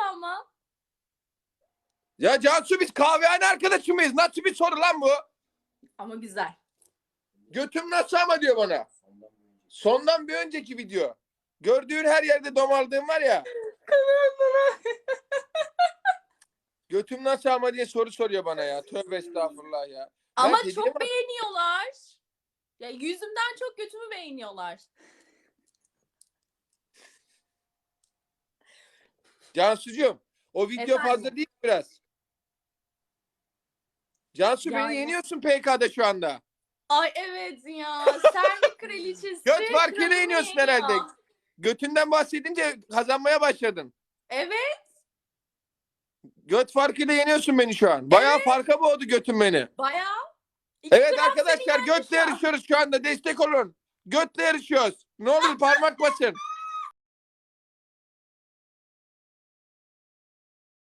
ama. Ya Cansu biz kahvehane arkadaşı mıyız? Nasıl bir soru lan bu? Ama güzel. Götüm nasıl ama diyor bana. Sondan bir önceki video. Gördüğün her yerde domaldığın var ya. Götüm nasıl ama diye soru soruyor bana ya. Tövbe estağfurullah ya. Ama hediye çok beğeniyorlar. Ya yüzümden çok götümü beğeniyorlar. Cansucuğum o video Efendim? fazla değil biraz? Cansu Yani- beni yeniyorsun PK'da şu anda. Ay evet ya. Sergi kraliçesi. Göt farkıyla kralını yeniyorsun yeniyor. herhalde. Götünden bahsedince kazanmaya başladın. Evet. Göt farkıyla yeniyorsun beni şu an. Bayağı farka boğdu götün beni. Bayağı. İki Evet arkadaşlar yendi götle şu an. yarışıyoruz şu anda. Destek olun. Götle yarışıyoruz. Ne olur parmak basın.